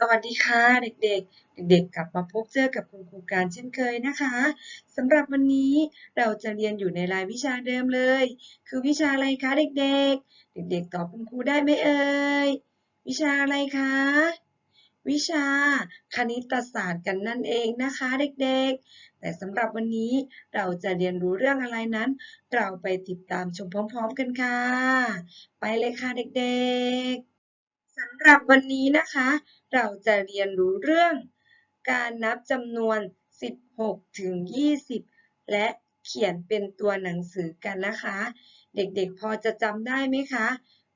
สวัสดีค่ะเด็กๆ เด็กๆ กลับมาพบเจอกับคุณครูการเช่นเคยนะคะสำหรับวันนี้เราจะเรียนอยู่ในรายวิชาเดิมเลย คือวิชาอะไรคะเด็กๆ เด็กๆ ตอบคุณครูได้ไหมเอ่ยวิชาอะไรคะวิชาคณิตศาสตร์กันนั่นเองนะคะเด็กๆ แต่สำหรับวันนี้เราจะเรียนรู้เรื่องอะไรนั้น เราไปติดตามชมพร้อมๆกันค่ะ ไปเลยค่ะเด็กๆ สำหรับวันนี้นะคะ เราจะเรียนรู้เรื่อง การนับจำนวน 16 ถึง 20 และเขียนเป็นตัวหนังสือกันนะคะ เด็กๆพอจะจำได้ไหมคะ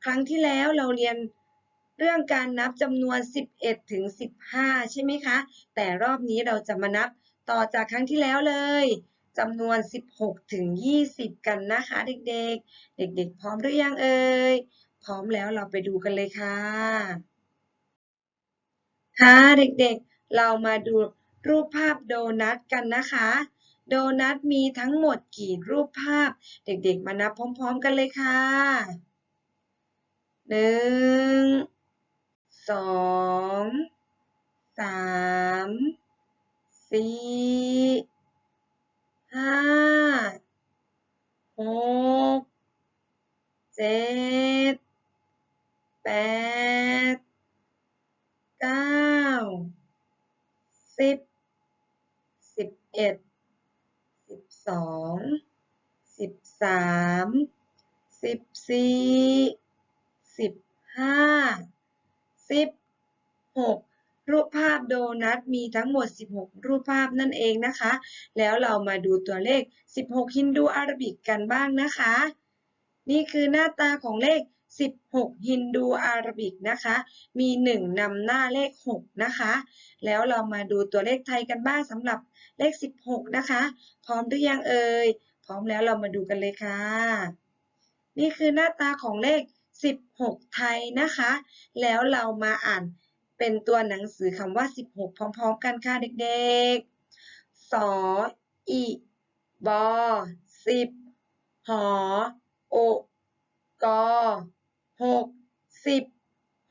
ครั้งที่แล้วเราเรียนเรื่องการนับจำนวน 11 ถึง 15 ใช่ไหมคะ แต่รอบนี้เราจะมานับต่อจากครั้งที่แล้วเลยจำนวน 16 ถึง 20 กันนะคะ เด็กๆ เด็กๆ พร้อมหรือยังเอ่ย พร้อมแล้วเราไปดูกันเลยค่ะ ค่ะเด็กๆ เรามาดูรูปภาพโดนัทกันนะคะ โดนัทมีทั้งหมดกี่รูปภาพ เด็กๆ มานับพร้อม ๆ กันเลยค่ะหนึ่งสองสามสี่ห้าหกเจ็ดแปดเก้าสิบสิบ เอ็ดสิบสองสิบสามสิบสี่สิบห้าสิบหกรูปภาพโดนัทมีทั้งหมด 16 รูปภาพนั่นเองนะคะ แล้วเรามาดูตัวเลข 16 ฮินดูอารบิกกันบ้างนะคะ นี่คือหน้าตาของเลข 16 ฮินดูอาราบิกนะคะ มี 1นำหน้าเลข 6 นะคะ แล้วเรามาดูตัวเลขไทยกันบ้างสำหรับเลข 16 นะคะ พร้อมหรือยังเอ่ย พร้อมแล้วเรามาดูกันเลยค่ะ นี่คือหน้าตาของเลข 16 ไทยนะคะ แล้วเรามาอ่านเป็นตัวหนังสือคำว่า 16 พร้อมๆ กันค่ะเด็กๆ สออีบอสิบหอโอกอ กสิบ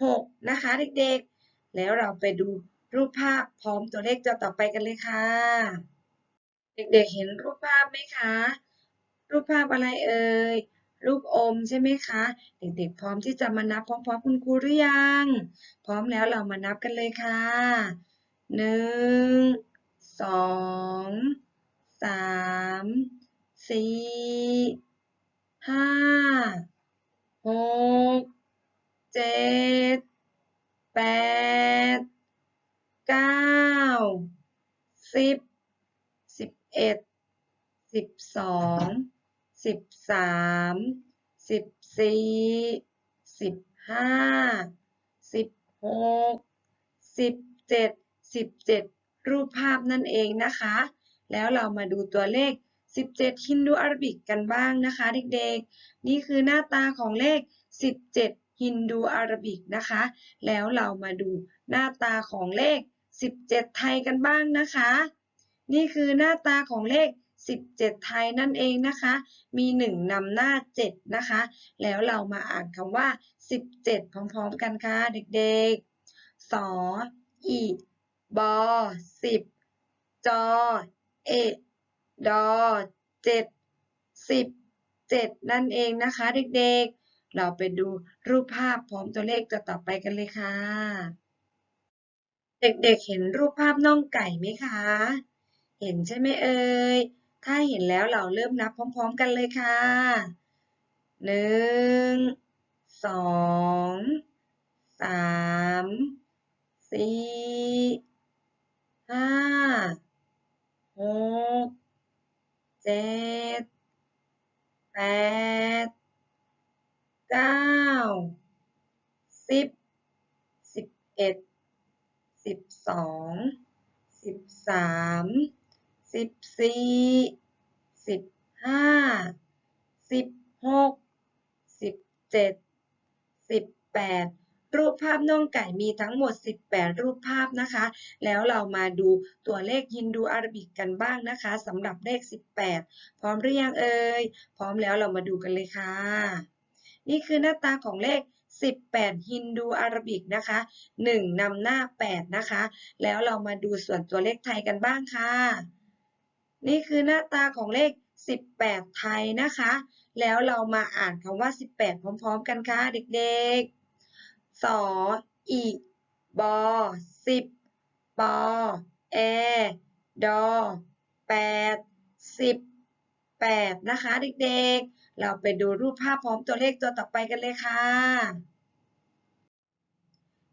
หกนะคะเด็กๆ แล้วเราไปดูรูปภาพพร้อมตัวเลขตัวต่อไปกันเลยค่ะ เด็กๆเห็นรูปภาพไหมคะ รูปภาพอะไรเอ่ยลูกอมใช่ไหมคะ เด็กๆ พร้อมที่จะมานับพร้อมๆคุณครูหรือยัง พร้อมแล้วเรามานับกันเลยค่ะหนึ่งสองสามสี่ห้า หกเจ็ดแปดเก้าสิบสิบเอ็ดสิบสองสิบสามสิบสี่สิบห้าสิบหกสิบเจ็ดสิบเจ็ดรูปภาพนั่นเองนะคะ แล้วเรามาดูตัวเลข 17 ฮินดูอาราบิกกันบ้างนะคะเด็กๆ นี่คือหน้าตาของเลข 17 ฮินดูอาราบิกนะคะ แล้วเรามาดูหน้าตาของเลข 17 ไทยกันบ้างนะคะ นี่คือหน้าตาของเลข 17 ไทยนั่นเองนะคะ มี 1นำหน้า 7 นะคะ แล้วเรามาอ่านคำว่า 17 พร้อมๆกันค่ะเด็กๆ สออีบอสิบจอ เอ ดอเจ็ดสิบเจ็ดนั่นเองนะคะเด็กๆ เราไปดูรูปภาพพร้อมตัวเลขตัวต่อไปกันเลยค่ะ เด็กๆเห็นรูปภาพน่องไก่ไหมคะ เห็นใช่ไหมเอ่ย ถ้าเห็นแล้วเราเริ่มนับพร้อม ๆ กันเลยค่ะหนึ่งสองสามสี่ห้าหกเจ็ดแปดเก้าสิบสิบเอ็ดสิบสองสิบสาม สิบสี่สิบห้าสิบหกสิบเจ็ดสิบแปดรูปภาพน่องไก่มีทั้งหมด 18 รูปภาพนะคะ แล้วเรามาดูตัวเลขฮินดูอารบิกกันบ้างนะคะสำหรับเลข 18 พร้อมหรือยังเอ่ย พร้อมแล้วเรามาดูกันเลยค่ะ นี่คือหน้าตาของเลข 18 ฮินดูอารบิกนะคะ 1นำหน้า 8 นะคะ แล้วเรามาดูส่วนตัวเลขไทยกันบ้างค่ะ นี่คือหน้าตาของเลข 18 ไทยนะคะ แล้วเรามาอ่านคำว่า 18 พร้อม ๆ กันค่ะเด็กๆสออีบอสิบปอแอดอแปดสิบแปดนะคะ เด็กๆ เราไปดูรูปภาพพร้อมตัวเลขตัวต่อไปกันเลยค่ะ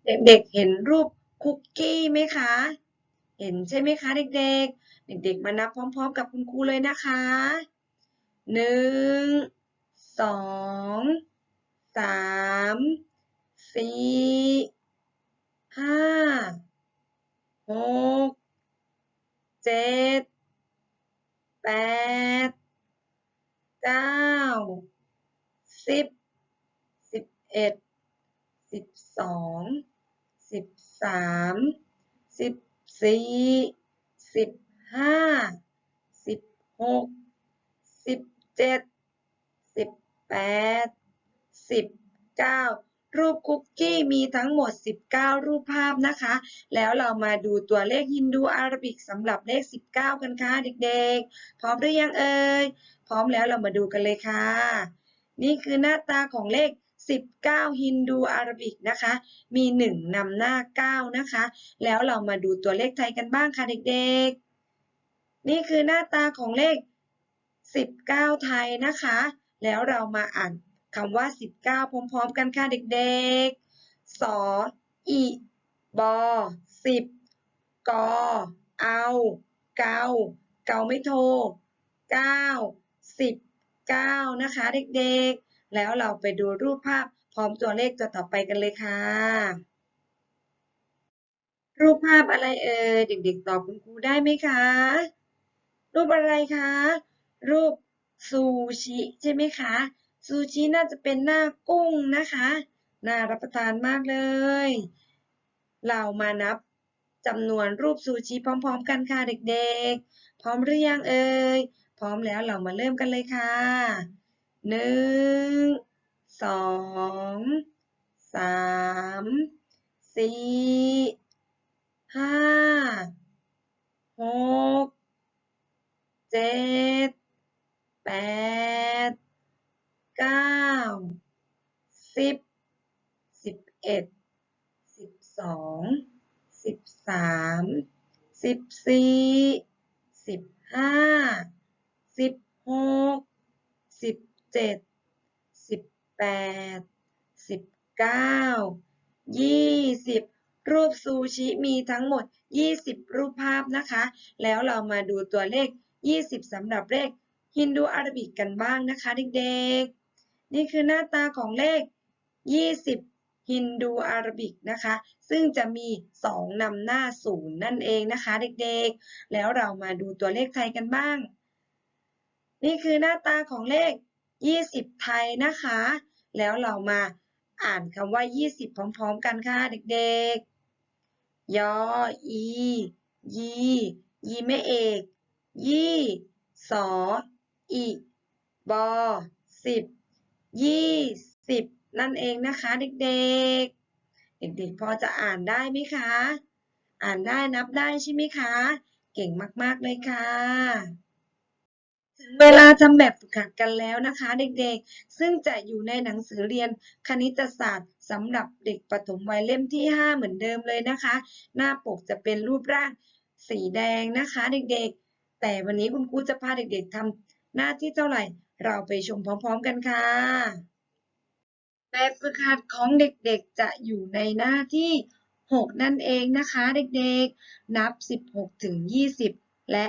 เด็กๆเห็นรูปคุกกี้ไหมคะ เห็นใช่ไหมคะเด็กๆ เด็กๆ มานับพร้อม ๆ กับคุณครูเลยนะคะหนึ่งสองสามสี่ห้าหกเจ็ดแปดเก้าสิบสิบเอ็ดสิบสองสิบสามสิบสี่สิบ ห้าสิบหกสิบเจ็ดสิบแปดสิบเก้ารูปคุกกี้มีทั้งหมด 19 รูปภาพนะคะ แล้วเรามาดูตัวเลขฮินดูอาราบิกสำหรับเลข 19 กันค่ะเด็กๆ พร้อมหรือยังเอ่ย พร้อมแล้วเรามาดูกันเลยค่ะ นี่คือหน้าตาของเลข 19 ฮินดูอาราบิกนะคะ มี 1นำหน้า 9 นะคะ แล้วเรามาดูตัวเลขไทยกันบ้างค่ะเด็กๆ นี่คือหน้าตาของเลข 19 ไทยนะคะ แล้วเรามาอ่านคำว่า 19 พร้อมๆ กันค่ะเด็กๆ สออีบอสิบกอเอาเกาเกาไม่โทเก้าสิบเก้านะคะเด็กๆ แล้วเราไปดูรูปภาพพร้อมตัวเลขตัวต่อไปกันเลยค่ะ รูปภาพอะไรเอ่ยเด็กๆ ตอบคุณครูได้ไหมคะ รูปอะไรคะ รูปซูชิใช่ไหมคะ ซูชิน่าจะเป็นหน้ากุ้งนะคะ น่ารับประทานมากเลย เรามานับจำนวนรูปซูชิพร้อม ๆ กันค่ะเด็กๆ พร้อมหรือยังเอ่ย พร้อมแล้วเรามาเริ่มกันเลยค่ะหนึ่งสองสามสี่ห้าหก เจ็ดแปดเก้าสิบสิบเอ็ดสิบสองสิบสามสิบสี่สิบห้าสิบหกสิบเจ็ดสิบแปดสิบเก้ายี่สิบรูปซูชิมีทั้งหมด 20 รูปภาพนะคะ แล้วเรามาดูตัวเลข 20สำหรับเลขฮินดูอารบิกกันบ้างนะคะเด็กๆ นี่คือหน้าตาของเลข 20 ฮินดูอารบิกนะคะ ซึ่งจะมี 2นำหน้าศูนย์นั่นเองนะคะเด็กๆ แล้วเรามาดูตัวเลขไทยกันบ้าง นี่คือหน้าตาของเลข 20 ไทยนะคะ แล้วเรามาอ่านคำว่า 20 พร้อมๆ กันค่ะเด็กๆ ยอ อี ยี ยีแม่เอก ยี่สออีบอสิบยี่สิบนั่นเองนะคะเด็กๆ เด็กๆพอจะอ่านได้ไหมคะ อ่านได้นับได้ใช่ไหมคะ เก่งมากๆเลยค่ะถึงเวลาทำแบบฝึกหัดกันแล้วนะคะ เด็กๆ ซึ่งจะอยู่ในหนังสือเรียนคณิตศาสตร์สำหรับเด็กปฐมวัยเล่มที่ 5 เหมือนเดิมเลยนะคะ หน้าปกจะเป็นรูปร่างสีแดงนะคะ เด็กๆ แต่วันนี้คุณครูจะพาเด็กๆทำหน้าที่เท่าไหร่ เราไปชมพร้อมๆกันค่ะแบบฝึกหัดของเด็กๆจะอยู่ในหน้าที่ 6 นั่นเองนะคะ เด็กๆ นับ 16 ถึง 20 และ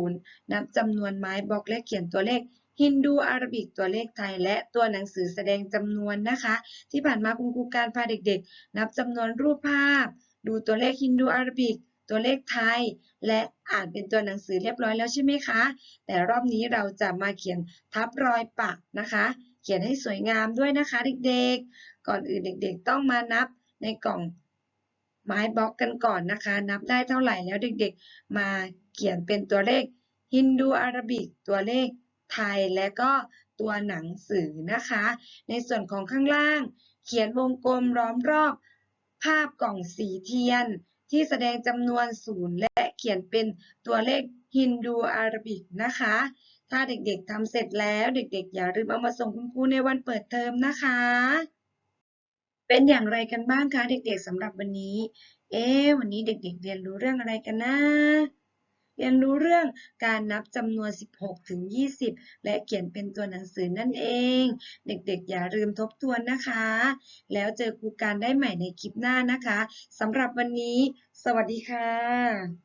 0 นับจำนวนไม้บล็อกและเขียนตัวเลขฮินดูอาราบิกตัวเลขไทย และตัวหนังสือแสดงจำนวนนะคะ ที่ผ่านมาคุณครูการพาเด็กๆ นับจำนวนรูปภาพ ดูตัวเลขฮินดูอาราบิก ตัวเลขไทย และอ่านเป็นตัวหนังสือเรียบร้อยแล้วใช่ไหมคะ แต่รอบนี้เราจะมาเขียนทับรอยปากนะคะ เขียนให้สวยงามด้วยนะคะเด็กๆ ก่อนอื่นเด็กๆ ต้องมานับในกล่องไม้บล็อกกันก่อนนะคะ นับได้เท่าไหร่แล้วเด็กๆ มาเขียนเป็นตัวเลขฮินดูอาราบิกตัวเลขไทยและก็ตัวหนังสือนะคะ ในส่วนของข้างล่าง เขียนวงกลมล้อมรอบ ภาพกล่องสีเทียน ที่แสดงจำนวนศูนย์และเขียนเป็นตัวเลขฮินดูอาราบิกนะคะ ถ้าเด็กๆทำเสร็จแล้วเด็กๆ อย่าลืมเอามาส่งคุณครูในวันเปิดเทอมนะคะ เป็นอย่างไรกันบ้างคะเด็กๆสำหรับวันนี้ เอ๊ะวันนี้เด็กๆ เรียนรู้เรื่องอะไรกันนะ เรียนรู้เรื่องการนับจำนวน 16 ถึง 20 และเขียนเป็นตัวหนังสือนั่นเอง เด็กๆ อย่าลืมทบทวนนะคะ แล้วเจอครูการได้ใหม่ในคลิปหน้านะคะสำหรับวันนี้ สวัสดีค่ะ